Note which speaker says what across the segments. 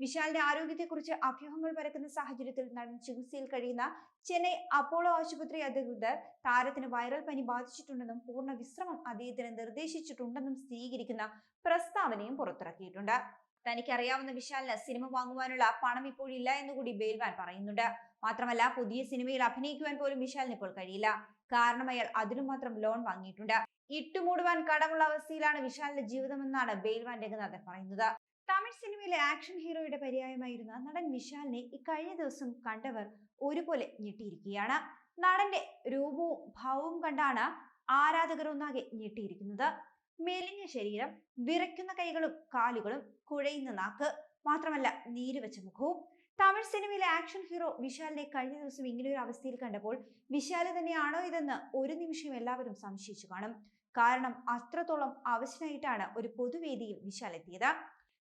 Speaker 1: വിശാലിന്റെ ആരോഗ്യത്തെക്കുറിച്ച് അഭ്യൂഹങ്ങൾ പരക്കുന്ന സാഹചര്യത്തിൽ നടൻ ചികിത്സയിൽ കഴിയുന്ന ചെന്നൈ അപ്പോളോ ആശുപത്രി അധികൃതർ താരത്തിന് വൈറൽ പനി ബാധിച്ചിട്ടുണ്ടെന്നും പൂർണ വിശ്രമം അദ്ദേഹത്തിന് നിർദ്ദേശിച്ചിട്ടുണ്ടെന്നും സ്ഥിരീകരിക്കുന്ന പ്രസ്താവനയും പുറത്തിറക്കിയിട്ടുണ്ട്. തനിക്കറിയാവുന്ന വിശാലിന് സിനിമ വാങ്ങുവാനുള്ള പണം ഇപ്പോഴില്ല എന്നുകൂടി ബേൽവാൻ പറയുന്നുണ്ട്. മാത്രമല്ല പുതിയ സിനിമയിൽ അഭിനയിക്കുവാൻ പോലും വിശാലിന് ഇപ്പോൾ കഴിയില്ല. കാരണം അയാൾ അതിനു മാത്രം ലോൺ വാങ്ങിയിട്ടുണ്ട്. ഇട്ടുമൂടുവാൻ കടമുള്ള അവസ്ഥയിലാണ് വിശാലിന്റെ ജീവിതമെന്നാണ് ബേൽവാൻ രംഗനാഥൻ പറയുന്നത്. തമിഴ് സിനിമയിലെ ആക്ഷൻ ഹീറോയുടെ പര്യായമായിരുന്ന നടൻ വിശാലിനെ ഇക്കഴിഞ്ഞ ദിവസം കണ്ടവർ ഒരുപോലെ ഞെട്ടിയിരിക്കുകയാണ്. നടന്റെ രൂപവും ഭാവവും കണ്ടാണ് ആരാധകർ ഒന്നാകെ ഞെട്ടിയിരിക്കുന്നത്. മെലിഞ്ഞ ശരീരം വിറയ്ക്കുന്ന കൈകളും കാലുകളും കുഴയുന്ന നാക്ക് മാത്രമല്ല നീരുവെച്ച മുഖവും. തമിഴ് സിനിമയിലെ ആക്ഷൻ ഹീറോ വിശാലിനെ കഴിഞ്ഞ ദിവസം ഇങ്ങനെ ഒരു അവസ്ഥയിൽ കണ്ടപ്പോൾ വിശാൽ തന്നെയാണോ ഇതെന്ന് ഒരു നിമിഷം എല്ലാവരും സംശയിച്ചു കാണും. കാരണം അത്രത്തോളം അവശനായിട്ടാണ് ഒരു പൊതുവേദിയിൽ വിശാൽ എത്തിയത്.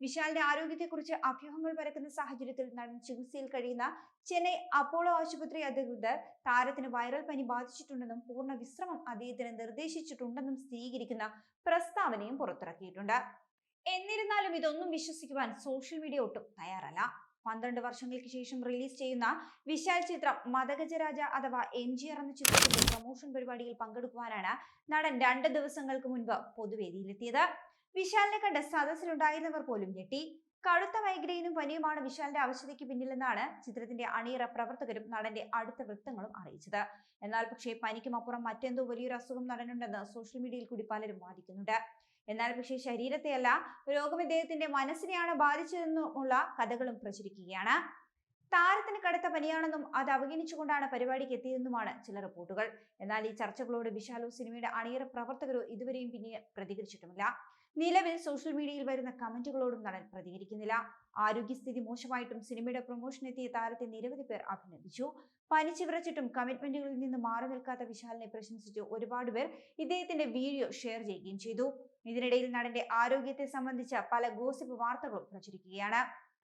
Speaker 1: വിശാലിന്റെ ആരോഗ്യത്തെക്കുറിച്ച് അഭ്യൂഹങ്ങൾ പരക്കുന്ന സാഹചര്യത്തിൽ നടൻ ചികിത്സയിൽ കഴിയുന്ന ചെന്നൈ അപ്പോളോ ആശുപത്രി അധികൃതർ താരത്തിന് വൈറൽ പനി ബാധിച്ചിട്ടുണ്ടെന്നും പൂർണ വിശ്രമം അദ്ദേഹത്തിന് നിർദ്ദേശിച്ചിട്ടുണ്ടെന്നും സ്ഥിരീകരിക്കുന്ന പ്രസ്താവനയും പുറത്തിറക്കിയിട്ടുണ്ട്. എന്നിരുന്നാലും ഇതൊന്നും വിശ്വസിക്കുവാൻ സോഷ്യൽ മീഡിയ ഒട്ടും തയ്യാറല്ല. പന്ത്രണ്ട് വർഷങ്ങൾക്ക് ശേഷം റിലീസ് ചെയ്യുന്ന വിശാൽ ചിത്രം മതഗജരാജ അഥവാ എം ജി ആർ എന്ന ചിത്രത്തിന്റെ പ്രൊമോഷൻ പരിപാടിയിൽ പങ്കെടുക്കുവാനാണ് നടൻ രണ്ട് ദിവസങ്ങൾക്ക് മുൻപ് പൊതുവേദിയിലെത്തിയത്. വിശാലിനെ കണ്ട് സദസ്സിലുണ്ടായിരുന്നവർ പോലും ഞെട്ടി. കടുത്ത മൈഗ്രെയിനും പനിയുമാണ് വിശാലിന്റെ അവശതയ്ക്ക് പിന്നിലെന്നാണ് ചിത്രത്തിന്റെ അണിയറ പ്രവർത്തകരും നടന്റെ അടുത്ത വൃത്തങ്ങളും അറിയിച്ചത്. എന്നാൽ പക്ഷേ പനിക്കും അപ്പുറം മറ്റെന്തോ വലിയൊരു അസുഖം നടനുണ്ടെന്ന് സോഷ്യൽ മീഡിയയിൽ കൂടി പലരും വാദിക്കുന്നുണ്ട്. എന്നാൽ പക്ഷേ ശരീരത്തെയല്ല രോഗം ഇദ്ദേഹത്തിന്റെ മനസ്സിനെയാണ് ബാധിച്ചതെന്നുമുള്ള കഥകളും പ്രചരിക്കുകയാണ്. താരത്തിന് കടുത്ത പനിയാണെന്നും അത് അവഗണിച്ചുകൊണ്ടാണ് പരിപാടിക്ക് എത്തിയതെന്നുമാണ് ചില റിപ്പോർട്ടുകൾ. എന്നാൽ ഈ ചർച്ചകളോട് വിശാലോ സിനിമയുടെ അണിയറ പ്രവർത്തകരോ ഇതുവരെയും പിന്നെ പ്രതികരിച്ചിട്ടുമില്ല. നിലവിൽ സോഷ്യൽ മീഡിയയിൽ വരുന്ന കമന്റുകളോടും നടൻ പ്രതികരിക്കുന്നില്ല. ആരോഗ്യസ്ഥിതി മോശമായിട്ടും സിനിമയുടെ പ്രൊമോഷൻ എത്തിയ താരത്തെ നിരവധി പേർ അഭിനന്ദിച്ചു. പനിച്ചു വിറച്ചിട്ടും കമ്മിറ്റ്മെന്റുകളിൽ നിന്ന് മാറി നിൽക്കാത്ത വിശാലിനെ പ്രശംസിച്ച് ഒരുപാട് പേർ ഇദ്ദേഹത്തിന്റെ വീഡിയോ ഷെയർ ചെയ്യുകയും ചെയ്തു. ഇതിനിടയിൽ നടന്റെ ആരോഗ്യത്തെ സംബന്ധിച്ച പല ഗോസിപ്പ് വാർത്തകളും പ്രചരിക്കുകയാണ്.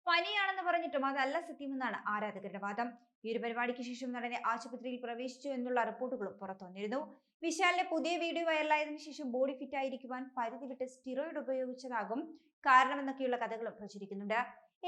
Speaker 1: പനിയാണെന്ന് പറഞ്ഞിട്ടും അതല്ല സത്യമെന്നാണ് ആരാധകരുടെ വാദം. ഈ ഒരു പരിപാടിക്ക് ശേഷം നടനെ ആശുപത്രിയിൽ പ്രവേശിച്ചു എന്നുള്ള റിപ്പോർട്ടുകളും പുറത്തു വന്നിരുന്നു. വിശാലിന്റെ പുതിയ വീഡിയോ വൈറലായതിനു ശേഷം ബോഡി ഫിറ്റ് ആയിരിക്കുവാൻ പരിധി വിട്ട് സ്റ്റിറോയിഡ് ഉപയോഗിച്ചതാകും കാരണമെന്നൊക്കെയുള്ള കഥകളും പ്രചരിക്കുന്നുണ്ട്.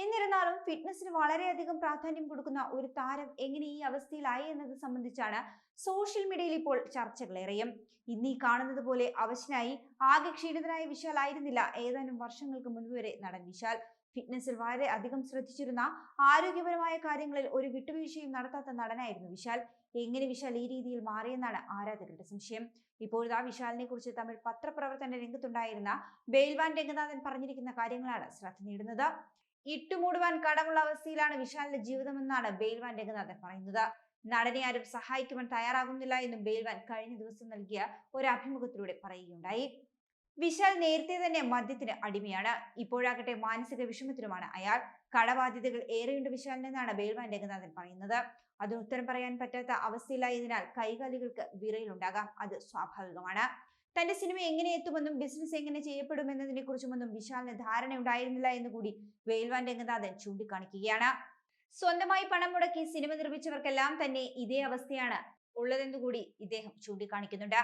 Speaker 1: എന്നിരുന്നാലും ഫിറ്റ്നസിന് വളരെയധികം പ്രാധാന്യം കൊടുക്കുന്ന ഒരു താരം എങ്ങനെ ഈ അവസ്ഥയിലായി എന്നത് സംബന്ധിച്ചാണ് സോഷ്യൽ മീഡിയയിൽ ഇപ്പോൾ ചർച്ചകളേറെയും. ഇന്ന് ഈ കാണുന്നത് പോലെ അവശനായി ആകെ ക്ഷീണിതനായ വിശാൽ ആയിരുന്നില്ല. ഏതാനും വർഷങ്ങൾക്ക് മുൻപ് വരെ നടൻ വിശാൽ. ഫിറ്റ്നസിൽ വളരെ അധികം ശ്രദ്ധിച്ചിരുന്ന ആരോഗ്യപരമായ കാര്യങ്ങളിൽ ഒരു വിട്ടുവീഴ്ചയും നടത്താത്ത നടനായിരുന്നു വിശാൽ. എങ്ങനെ വിശാൽ ഈ രീതിയിൽ മാറിയെന്നാണ് ആരാധകരുടെ സംശയം. ഇപ്പോഴത്തെ വിശാലിനെ കുറിച്ച് തമിഴ് പത്രപ്രവർത്തന രംഗത്തുണ്ടായിരുന്ന ബെയിൽവാൻ രംഗനാഥൻ പറഞ്ഞിരിക്കുന്ന കാര്യങ്ങളാണ് ശ്രദ്ധ നേടുന്നത്. ഇട്ടുമൂടുവാൻ കടമുള്ള അവസ്ഥയിലാണ് വിശാലിന്റെ ജീവിതമെന്നാണ് ബെയിൽവാൻ രംഗനാഥൻ പറയുന്നത്. നടനെ ആരും സഹായിക്കുവാൻ തയ്യാറാകുന്നില്ല എന്നും ബെയിൽവാൻ കഴിഞ്ഞ ദിവസം നൽകിയ ഒരു അഭിമുഖത്തിലൂടെ പറയുകയുണ്ടായി. വിശാൽ നേരത്തെ തന്നെ മദ്യത്തിന് അടിമയാണ്. ഇപ്പോഴാകട്ടെ മാനസിക വിഷമത്തിലുമാണ് അയാൾ. കടബാധ്യതകൾ ഏറെയുണ്ട് വിശാലിനെന്നാണ് ബേൽവാൻ രംഗനാഥൻ പറയുന്നത്. അതിന് ഉത്തരം പറയാൻ പറ്റാത്ത അവസ്ഥയിലായതിനാൽ കൈകാലികൾക്ക് വിറയിലുണ്ടാകാം. അത് സ്വാഭാവികമാണ്. തന്റെ സിനിമ എങ്ങനെ എത്തുമെന്നും ബിസിനസ് എങ്ങനെ ചെയ്യപ്പെടുമെന്നതിനെ കുറിച്ചുമൊന്നും വിശാലിന് ധാരണ ഉണ്ടായിരുന്നില്ല എന്ന് കൂടി വേൽവാൻ രംഗനാഥൻ ചൂണ്ടിക്കാണിക്കുകയാണ്. സ്വന്തമായി പണം മുടക്കി സിനിമ നിർമ്മിച്ചവർക്കെല്ലാം തന്നെ ഇതേ അവസ്ഥയാണ് ഉള്ളതെന്നുകൂടി ഇദ്ദേഹം ചൂണ്ടിക്കാണിക്കുന്നുണ്ട്.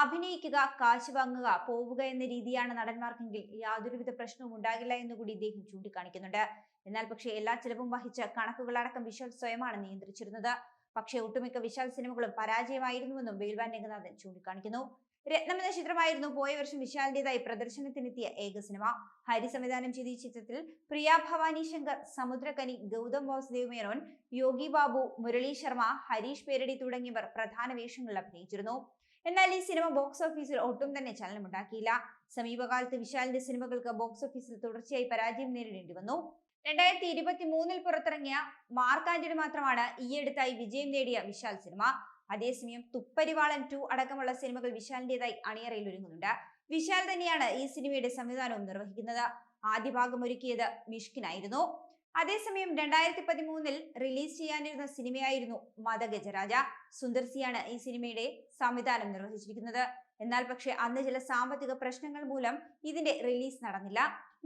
Speaker 1: അഭിനയിക്കുക കാശ് വാങ്ങുക പോവുക എന്ന രീതിയാണ് നടന്മാർക്കെങ്കിൽ യാതൊരുവിധ പ്രശ്നവും ഉണ്ടാകില്ല എന്ന് കൂടി ഇദ്ദേഹം ചൂണ്ടിക്കാണിക്കുന്നുണ്ട്. എന്നാൽ പക്ഷേ എല്ലാ ചിലവും വഹിച്ച കണക്കുകളടക്കം വിശാൽ സ്വയമാണ് നിയന്ത്രിച്ചിരുന്നത്. പക്ഷേ ഒട്ടുമിക്ക വിശാൽ സിനിമകളും പരാജയമായിരുന്നുവെന്നും വേൽവാൻ രംഗനാഥൻ ചൂണ്ടിക്കാണിക്കുന്നു. രത്നം എന്ന ചിത്രമായിരുന്നു പോയ വർഷം വിശാലിന്റേതായി പ്രദർശനത്തിനെത്തിയ ഏക സിനിമ. ഹരി സംവിധാനം ചെയ്ത ഈ ചിത്രത്തിൽ പ്രിയ ഭവാനി ശങ്കർ സമുദ്രകനി ഗൗതം വാസുദേവ് മേനോൻ യോഗി ബാബു മുരളി ശർമ്മ ഹരീഷ് പേരടി തുടങ്ങിയവർ പ്രധാന വേഷങ്ങളിൽ അഭിനയിച്ചിരുന്നു. എന്നാൽ ഈ സിനിമ ബോക്സ് ഓഫീസിൽ ഒട്ടും തന്നെ ചലനമുണ്ടാക്കിയില്ല. സമീപകാലത്ത് വിശാലിന്റെ സിനിമകൾക്ക് ബോക്സ് ഓഫീസിൽ തുടർച്ചയായി പരാജയം നേരിടേണ്ടി വന്നു. രണ്ടായിരത്തി ഇരുപത്തി മൂന്നിൽ പുറത്തിറങ്ങിയ മാർക്കാൻഡിന് മാത്രമാണ് ഈയടുത്തായി വിജയം നേടിയ വിശാൽ സിനിമ അതേസമയം തുപ്പരിവാളൻ ടു അടക്കമുള്ള സിനിമകൾ വിശാലിന്റേതായി അണിയറയിൽ ഒരുങ്ങുന്നുണ്ട്. വിശാൽ തന്നെയാണ് ഈ സിനിമയുടെ സംവിധാനവും നിർവഹിക്കുന്നത്. ആദ്യ ഭാഗം ഒരുക്കിയത് മിഷ്കിനായിരുന്നു. അതേസമയം രണ്ടായിരത്തി പതിമൂന്നിൽ റിലീസ് ചെയ്യാനിരുന്ന സിനിമയായിരുന്നു മതഗജരാജ. സുന്ദർ സിയാണ് ഈ സിനിമയുടെ സംവിധാനം നിർവഹിച്ചിരിക്കുന്നത്. എന്നാൽ പക്ഷേ അന്ന് ചില സാമ്പത്തിക പ്രശ്നങ്ങൾ മൂലം ഇതിന്റെ റിലീസ് നടന്നില്ല.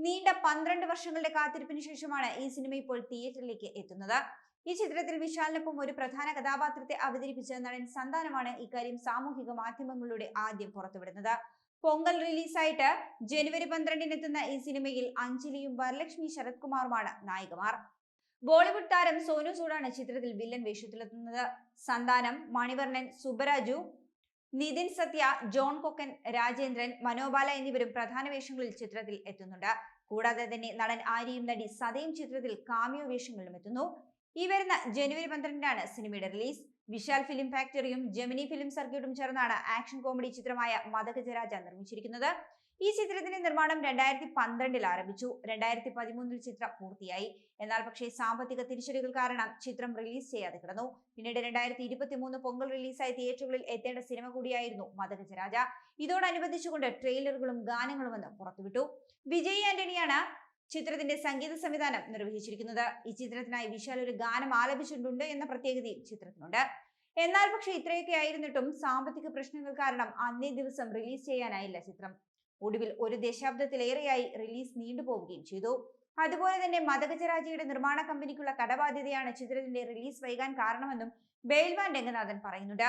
Speaker 1: നീണ്ട പന്ത്രണ്ട് വർഷങ്ങളുടെ കാത്തിരിപ്പിന് ശേഷമാണ് ഈ സിനിമ ഇപ്പോൾ തിയേറ്ററിലേക്ക് എത്തുന്നത്. ഈ ചിത്രത്തിൽ വിശാലിനൊപ്പം ഒരു പ്രധാന കഥാപാത്രത്തെ അവതരിപ്പിച്ച നടൻ സന്താനമാണ് ഇക്കാര്യം സാമൂഹിക മാധ്യമങ്ങളിലൂടെ ആദ്യം പുറത്തുവിടുന്നത്. പൊങ്കൽ റിലീസായിട്ട് ജനുവരി പന്ത്രണ്ടിന് എത്തുന്ന ഈ സിനിമയിൽ അഞ്ജലിയും വരലക്ഷ്മി ശരത് കുമാറുമാണ് നായികമാർ. ബോളിവുഡ് താരം സോനു സൂഡാണ് ചിത്രത്തിൽ വില്ലൻ വേഷത്തിലെത്തുന്നത്. സന്താനം മണിവർണൻ സുബരാജു നിതിൻ സത്യ ജോൺ കൊക്കൻ രാജേന്ദ്രൻ മനോബാല എന്നിവരും പ്രധാന വേഷങ്ങളിൽ ചിത്രത്തിൽ എത്തുന്നുണ്ട്. കൂടാതെ തന്നെ നടൻ ആര്യയും നടി സതയും ചിത്രത്തിൽ കാമിയോ വേഷങ്ങളിലും എത്തുന്നു. ഈ വരുന്ന ജനുവരി പന്ത്രണ്ടിനാണ് സിനിമയുടെ റിലീസ്. വിശാൽ ഫിലിം ഫാക്ടറിയും ജെമിനി ഫിലിം സർക്യൂട്ടും ചേർന്നാണ് ആക്ഷൻ കോമഡി ചിത്രമായ മദഗജരാജ നിർമ്മിച്ചിരിക്കുന്നത്. ഈ ചിത്രത്തിന്റെ നിർമ്മാണം രണ്ടായിരത്തി പന്ത്രണ്ടിൽ ആരംഭിച്ചു. രണ്ടായിരത്തി പതിമൂന്നിൽ ചിത്രം പൂർത്തിയായി. എന്നാൽ പക്ഷേ സാമ്പത്തിക തിരിച്ചടികൾ കാരണം ചിത്രം റിലീസ് ചെയ്യാതെ കിടന്നു. പിന്നീട് രണ്ടായിരത്തി ഇരുപത്തി മൂന്ന് പൊങ്കൽ റിലീസായി തിയേറ്ററുകളിൽ എത്തേണ്ട സിനിമ കൂടിയായിരുന്നു മദഗജരാജ. ഇതോടനുബന്ധിച്ചുകൊണ്ട് ട്രെയിലറുകളും ഗാനങ്ങളും എന്ന് പുറത്തുവിട്ടു. വിജയ് ആന്റണിയാണ് ചിത്രത്തിന്റെ സംഗീത സംവിധാനം നിർവഹിച്ചിരിക്കുന്നത്. ഈ ചിത്രത്തിനായി വിശാൽ ഒരു ഗാനം ആലപിച്ചിട്ടുണ്ട് എന്ന പ്രത്യേകതയും ചിത്രത്തിനുണ്ട്. എന്നാൽ പക്ഷേ ഇത്രയൊക്കെ ആയിരുന്നിട്ടും സാമ്പത്തിക പ്രശ്നങ്ങൾ കാരണം അന്നേ ദിവസം റിലീസ് ചെയ്യാനായില്ല ചിത്രം. ഒടുവിൽ ഒരു ദശാബ്ദത്തിലേറെയായി റിലീസ് നീണ്ടുപോവുകയും ചെയ്തു. അതുപോലെ തന്നെ മദഗജരാജയുടെ നിർമ്മാണ കമ്പനിക്കുള്ള കടബാധ്യതയാണ് ചിത്രത്തിന്റെ റിലീസ് വൈകാൻ കാരണമെന്നും ബെയിൽവാൻ രംഗനാഥൻ പറയുന്നുണ്ട്.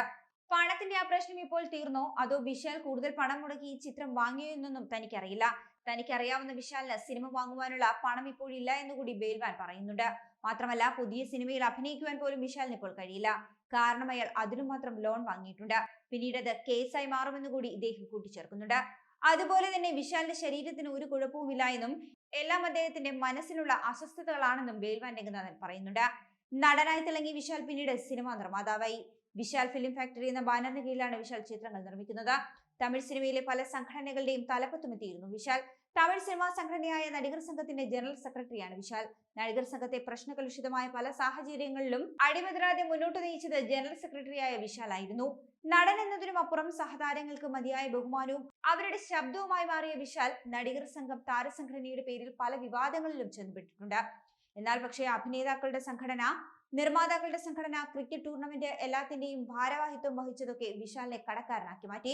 Speaker 1: പണത്തിന്റെ ആ പ്രശ്നം ഇപ്പോൾ തീർന്നോ? അതോ വിശാൽ കൂടുതൽ പണം മുടക്കി ഈ ചിത്രം വാങ്ങിയോ എന്നൊന്നും തനിക്കറിയില്ല. തനിക്കറിയാവുന്ന വിശാലിന് സിനിമ വാങ്ങുവാനുള്ള പണം ഇപ്പോഴില്ല എന്നുകൂടി ബെയിൽവാൻ പറയുന്നുണ്ട്. മാത്രമല്ല പുതിയ സിനിമയിൽ അഭിനയിക്കുവാൻ പോലും വിശാലിന് ഇപ്പോൾ കഴിയില്ല. കാരണം അയാൾ അതിനു മാത്രം ലോൺ വാങ്ങിയിട്ടുണ്ട്. പിന്നീട് അത് കേസായി മാറുമെന്ന് കൂടി ഇദ്ദേഹം കൂട്ടിച്ചേർക്കുന്നുണ്ട്. അതുപോലെ തന്നെ വിശാലിന്റെ ശരീരത്തിന് ഒരു കുഴപ്പവുമില്ല എന്നും എല്ലാം അദ്ദേഹത്തിന്റെ മനസ്സിലുള്ള അസ്വസ്ഥതകളാണെന്നും ബേൽവാൻ രംഗനാഥൻ പറയുന്നുണ്ട്. നടനായി തിളങ്ങി വിശാൽ പിന്നീട് സിനിമാ നിർമ്മാതാവായി. വിശാൽ ഫിലിം ഫാക്ടറി എന്ന ബാനറിന് കീഴിലാണ് വിശാൽ ചിത്രങ്ങൾ നിർമ്മിക്കുന്നത്. തമിഴ് സിനിമയിലെ പല സംഘടനകളുടെയും തലപ്പത്തുമെത്തിയിരുന്നു വിശാൽ. തമിഴ് സിനിമാ സംഘടനയായ നടികർ സംഘത്തിന്റെ ജനറൽ സെക്രട്ടറിയാണ് വിശാൽ. നടികർ സംഘത്തെ പ്രശ്നകലുഷിതമായ പല സാഹചര്യങ്ങളിലും അടിമതിരാതെ മുന്നോട്ട് നയിച്ചത് ജനറൽ സെക്രട്ടറിയായ വിശാൽ ആയിരുന്നു. നടൻ എന്നതിനും അപ്പുറം സഹതാരങ്ങൾക്ക് മതിയായ ബഹുമാനവും അവരുടെ ശബ്ദവുമായി മാറിയ വിശാൽ നടികർ സംഘം താരസംഘടനയുടെ പേരിൽ പല വിവാദങ്ങളിലും ചെന്നുപെട്ടിട്ടുണ്ട് എന്നാൽ പക്ഷേ അഭിനേതാക്കളുടെ സംഘടന നിർമ്മാതാക്കളുടെ സംഘടന ക്രിക്കറ്റ് ടൂർണമെന്റ് എല്ലാത്തിന്റെയും ഭാരവാഹിത്വം വഹിച്ചതൊക്കെ വിശാലിനെ കടക്കാരനാക്കി മാറ്റി.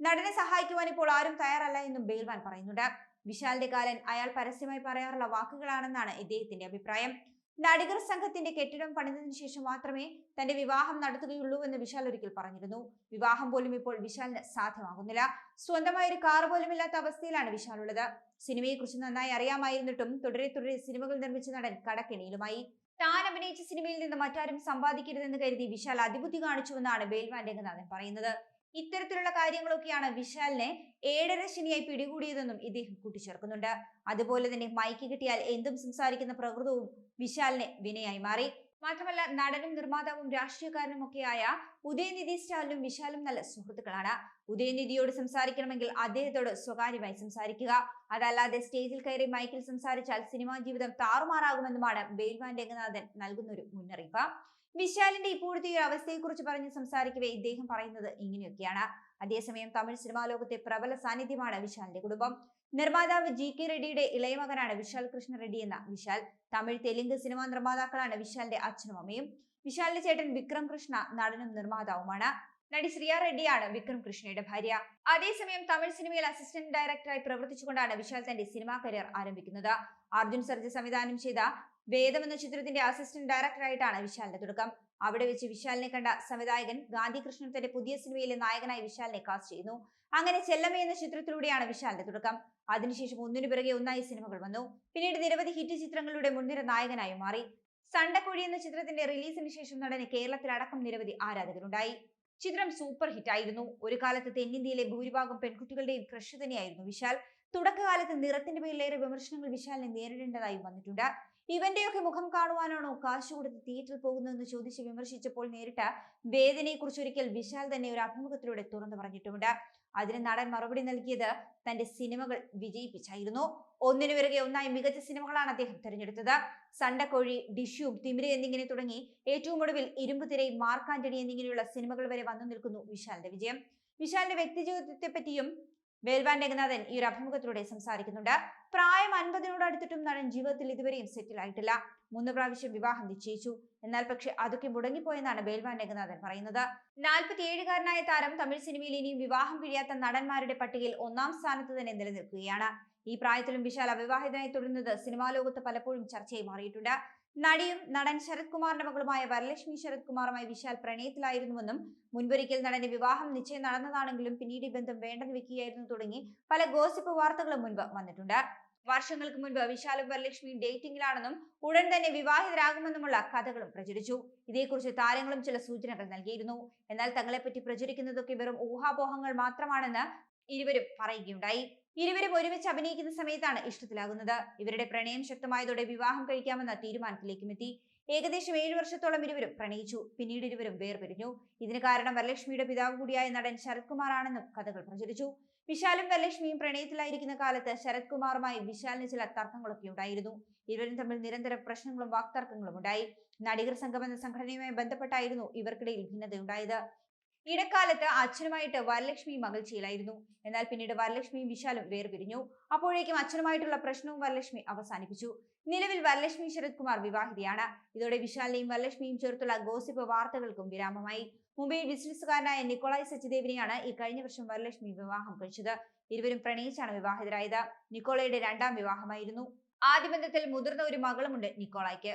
Speaker 1: നടനെ സഹായിക്കുവാൻ ഇപ്പോൾ ആരും തയ്യാറല്ല എന്നും ബെയിൽവാൻ പറയുന്നുണ്ട്. വിശാലിന്റെ കാലൻ അയാൾ പരസ്യമായി പറയാറുള്ള വാക്കുകളാണെന്നാണ് ഇദ്ദേഹത്തിന്റെ അഭിപ്രായം. നടികർ സംഘത്തിന്റെ കെട്ടിടം പണിതതിനു ശേഷം മാത്രമേ തന്റെ വിവാഹം നടത്തുകയുള്ളൂ എന്ന് വിശാൽ ഒരിക്കൽ പറഞ്ഞിരുന്നു. വിവാഹം പോലും ഇപ്പോൾ വിശാലിന് സാധ്യമാകുന്നില്ല. സ്വന്തമായ ഒരു കാർ പോലും ഇല്ലാത്ത അവസ്ഥയിലാണ് വിശാൽ ഉള്ളത്. സിനിമയെക്കുറിച്ച് നന്നായി അറിയാമായിരുന്നിട്ടും തുടരെ തുടരെ സിനിമകൾ നിർമ്മിച്ച നടൻ കടക്കെണിയിലുമായി. താൻ അഭിനയിച്ച സിനിമയിൽ നിന്ന് മറ്റാരും സമ്പാദിക്കരുതെന്ന് കരുതി വിശാൽ അതിബുദ്ധി കാണിച്ചുവെന്നാണ് ബേൽവാൻ രംഗനാഥൻ പറയുന്നത്. ഇത്തരത്തിലുള്ള കാര്യങ്ങളൊക്കെയാണ് വിശാലിനെ ഏഴര ശനിയായി പിടികൂടിയതെന്നും ഇദ്ദേഹം കൂട്ടിച്ചേർക്കുന്നുണ്ട്. അതുപോലെ തന്നെ മൈക്ക് കിട്ടിയാൽ എന്തും സംസാരിക്കുന്ന പ്രകൃതവും വിശാലിനെ വിനയായി മാറി. മാത്രമല്ല നടനും നിർമ്മാതാവും രാഷ്ട്രീയക്കാരനും ഒക്കെയായ ഉദയനിധി സ്റ്റാലിനും വിശാലും നല്ല സുഹൃത്തുക്കളാണ്. ഉദയനിധിയോട് സംസാരിക്കണമെങ്കിൽ അദ്ദേഹത്തോട് സ്വകാര്യമായി സംസാരിക്കുക. അതല്ലാതെ സ്റ്റേജിൽ കയറി മൈക്കിൽ സംസാരിച്ചാൽ സിനിമാ ജീവിതം താറുമാറാകുമെന്നുമാണ് ബെയിൽവാൻ രംഗനാഥൻ നൽകുന്നൊരു മുന്നറിയിപ്പ്. വിശാലിന്റെ ഇപ്പോഴത്തെ ഈ അവസ്ഥയെക്കുറിച്ച് പറഞ്ഞ് സംസാരിക്കവേ ഇദ്ദേഹം പറയുന്നത് ഇങ്ങനെയൊക്കെയാണ്. അതേസമയം തമിഴ് സിനിമാ ലോകത്തെ പ്രബല സാന്നിധ്യമാണ് വിശാലിന്റെ കുടുംബം. നിർമ്മാതാവ് ജി കെ റെഡ്ഡിയുടെ ഇളയ മകനാണ് വിശാൽ കൃഷ്ണ റെഡ്ഡി എന്ന വിശാൽ. തമിഴ് തെലുങ്ക് സിനിമാ നിർമ്മാതാക്കളാണ് വിശാലിന്റെ അച്ഛനും അമ്മയും. വിശാലിന്റെ ചേട്ടൻ വിക്രം കൃഷ്ണ നടനും നിർമ്മാതാവുമാണ്. നടി ശ്രിയ റെഡ്ഡിയാണ് വിക്രം കൃഷ്ണയുടെ ഭാര്യ. അതേസമയം തമിഴ് സിനിമയിൽ അസിസ്റ്റന്റ് ഡയറക്ടറായി പ്രവർത്തിച്ചുകൊണ്ടാണ് വിശാൽ തന്റെ സിനിമാ കരിയർ ആരംഭിക്കുന്നത്. അർജുൻ സർജ സംവിധാനം ചെയ്ത വേദം എന്ന ചിത്രത്തിന്റെ അസിസ്റ്റന്റ് ഡയറക്ടറായിട്ടാണ് വിശാലിന്റെ തുടക്കം. അവിടെ വെച്ച് വിശാലിനെ കണ്ട സംവിധായകൻ ഗാന്ധി കൃഷ്ണൻ തന്റെ പുതിയ സിനിമയിലെ നായകനായി വിശാലിനെ കാസ്റ്റ് ചെയ്യുന്നു. അങ്ങനെ ചെല്ലമ്മ എന്ന ചിത്രത്തിലൂടെയാണ് വിശാലിന്റെ തുടക്കം. അതിനുശേഷം ഒന്നിനു പിറകെ ഒന്നായി സിനിമകൾ വന്നു. പിന്നീട് നിരവധി ഹിറ്റ് ചിത്രങ്ങളുടെ മുൻനിര നായകനായി മാറി. സണ്ടക്കുഴി എന്ന ചിത്രത്തിന്റെ റിലീസിന് ശേഷം നടന് കേരളത്തിലടക്കം നിരവധി ആരാധകരുണ്ടായി. ചിത്രം സൂപ്പർ ഹിറ്റ് ആയിരുന്നു. ഒരു കാലത്ത് തെന്നിന്ത്യയിലെ ഭൂരിഭാഗം പെൺകുട്ടികളുടെയും ക്രഷ് തന്നെയായിരുന്നു വിശാൽ. തുടക്കകാലത്ത് നിറത്തിന്റെ പേരിലേറെ വിമർശനങ്ങൾ വിശാലിനെ നേരിടേണ്ടതായി വന്നിട്ടുണ്ട്. ഇവന്റെയൊക്കെ മുഖം കാണുവാനാണോ കാശ് കൊടുത്ത് തിയേറ്ററിൽ പോകുന്നതെന്ന് ചോദിച്ച് വിമർശിച്ചപ്പോൾ നേരിട്ട വേദനയെക്കുറിച്ച് ഒരിക്കൽ വിശാൽ തന്നെ ഒരു അഭിമുഖത്തിലൂടെ തുറന്നു പറഞ്ഞിട്ടുമുണ്ട്. അതിന് നടൻ മറുപടി നൽകിയത് തന്റെ സിനിമകൾ വിജയിപ്പിച്ചായിരുന്നു. ഒന്നിനു പിറകെ ഒന്നായി മികച്ച സിനിമകളാണ് അദ്ദേഹം തിരഞ്ഞെടുത്തത്. സണ്ടക്കോഴി ഡിഷ്യൂം തിമിര എന്നിങ്ങനെ തുടങ്ങി ഏറ്റവും ഒടുവിൽ ഇരുമ്പുതിരൈ മാർക്കാന്റണി എന്നിങ്ങനെയുള്ള സിനിമകൾ വരെ വന്നു നിൽക്കുന്നു വിശാലിന്റെ വിജയം. വിശാലിന്റെ വ്യക്തിജീവിതത്തെ പറ്റിയും വേൽവാൻ രംഗനാഥൻ ഈ ഒരു അഭിമുഖത്തിലൂടെ സംസാരിക്കുന്നുണ്ട്. പ്രായം അൻപതിനോട് അടുത്തിട്ടും നടൻ ജീവിതത്തിൽ ഇതുവരെയും സെറ്റിൽ ആയിട്ടില്ല. മൂന്ന് പ്രാവശ്യം വിവാഹം നിശ്ചയിച്ചു. എന്നാൽ പക്ഷെ അതൊക്കെ മുടങ്ങിപ്പോയെന്നാണ് വേൽവാൻ രംഗനാഥൻ പറയുന്നത്. നാൽപ്പത്തിയേഴുകാരനായ താരം തമിഴ് സിനിമയിൽ ഇനിയും വിവാഹം പിഴിയാത്ത നടന്മാരുടെ പട്ടികയിൽ ഒന്നാം സ്ഥാനത്ത് തന്നെ നിലനിൽക്കുകയാണ്. ഈ പ്രായത്തിലും വിശാൽ അവിവാഹിതനായി തുടരുന്നത് സിനിമാ ലോകത്ത് പലപ്പോഴും ചർച്ചയായി മാറിയിട്ടുണ്ട്. നടിയും നടൻ ശരത് കുമാറിന്റെ മകളുമായ വരലക്ഷ്മി ശരത് കുമാറുമായി വിശാൽ പ്രണയത്തിലായിരുന്നുവെന്നും മുൻപൊരിക്കൽ നടന്റെ വിവാഹം നിശ്ചയം നടന്നതാണെങ്കിലും പിന്നീട് ബന്ധം വേണ്ടെന്ന് വെക്കുകയായിരുന്നു തുടങ്ങി പല ഗോസിപ്പ് വാർത്തകളും മുൻപ് വന്നിട്ടുണ്ട്. വർഷങ്ങൾക്ക് മുൻപ് വിശാലും വരലക്ഷ്മിയും ഡേറ്റിംഗിലാണെന്നും ഉടൻ തന്നെ വിവാഹിതരാകുമെന്നുമുള്ള കഥകളും പ്രചരിച്ചു. ഇതേക്കുറിച്ച് താരങ്ങളും ചില സൂചനകൾ നൽകിയിരുന്നു. എന്നാൽ തങ്ങളെപ്പറ്റി പ്രചരിക്കുന്നതൊക്കെ വെറും ഊഹാപോഹങ്ങൾ മാത്രമാണെന്ന് ഇരുവരും പറയുകയുണ്ടായി. ഇരുവരും ഒരുമിച്ച് അഭിനയിക്കുന്ന സമയത്താണ് ഇഷ്ടത്തിലാകുന്നത്. ഇവരുടെ പ്രണയം ശക്തമായതോടെ വിവാഹം കഴിക്കാമെന്ന തീരുമാനത്തിലേക്കും എത്തി. ഏകദേശം ഏഴു വർഷത്തോളം ഇരുവരും പ്രണയിച്ചു. പിന്നീട് ഇരുവരും വേർപിരിഞ്ഞു. ഇതിന് കാരണം വരലക്ഷ്മിയുടെ പിതാവ് കൂടിയായ നടൻ ശരത് കുമാറാണെന്നും കഥകൾ പ്രചരിച്ചു. വിശാലും വരലക്ഷ്മിയും പ്രണയത്തിലായിരിക്കുന്ന കാലത്ത് ശരത് കുമാറുമായി വിശാലിന് ചില തർക്കങ്ങളൊക്കെ ഉണ്ടായിരുന്നു. ഇരുവരും തമ്മിൽ നിരന്തര പ്രശ്നങ്ങളും വാക്തർക്കങ്ങളും ഉണ്ടായി. നടികർ സംഘം എന്ന സംഘടനയുമായി ബന്ധപ്പെട്ടായിരുന്നു ഇവർക്കിടയിൽ ഭിന്നതയുണ്ടായത്. ഇടക്കാലത്ത് അച്ഛനുമായിട്ട് വരലക്ഷ്മി മകൾച്ചിയിലായിരുന്നു എന്നാൽ പിന്നീട് വരലക്ഷ്മിയും വിശാലും വേർപിരിഞ്ഞു. അപ്പോഴേക്കും അച്ഛനുമായിട്ടുള്ള പ്രശ്നവും വരലക്ഷ്മി അവസാനിപ്പിച്ചു. നിലവിൽ വരലക്ഷ്മി ശരത് കുമാർ വിവാഹിതയാണ്. ഇതോടെ വിശാലിനെയും വരലക്ഷ്മിയും ചേർത്തുള്ള ഗോസിപ്പ് വാർത്തകൾക്കും വിരാമമായി. മുംബൈയിൽ ബിസിനസ്സുകാരനായ നിക്കോളായ് സച്ചിദേവിനെയാണ് ഈ കഴിഞ്ഞ വർഷം വരലക്ഷ്മി വിവാഹം കഴിച്ചത്. ഇരുവരും പ്രണയിച്ചാണ് വിവാഹിതരായത്. നിക്കോളയുടെ രണ്ടാം വിവാഹമായിരുന്നു. ആദ്യ ബന്ധത്തിൽ മുതിർന്ന ഒരു മകളുമുണ്ട് നിക്കോളായ്ക്ക്.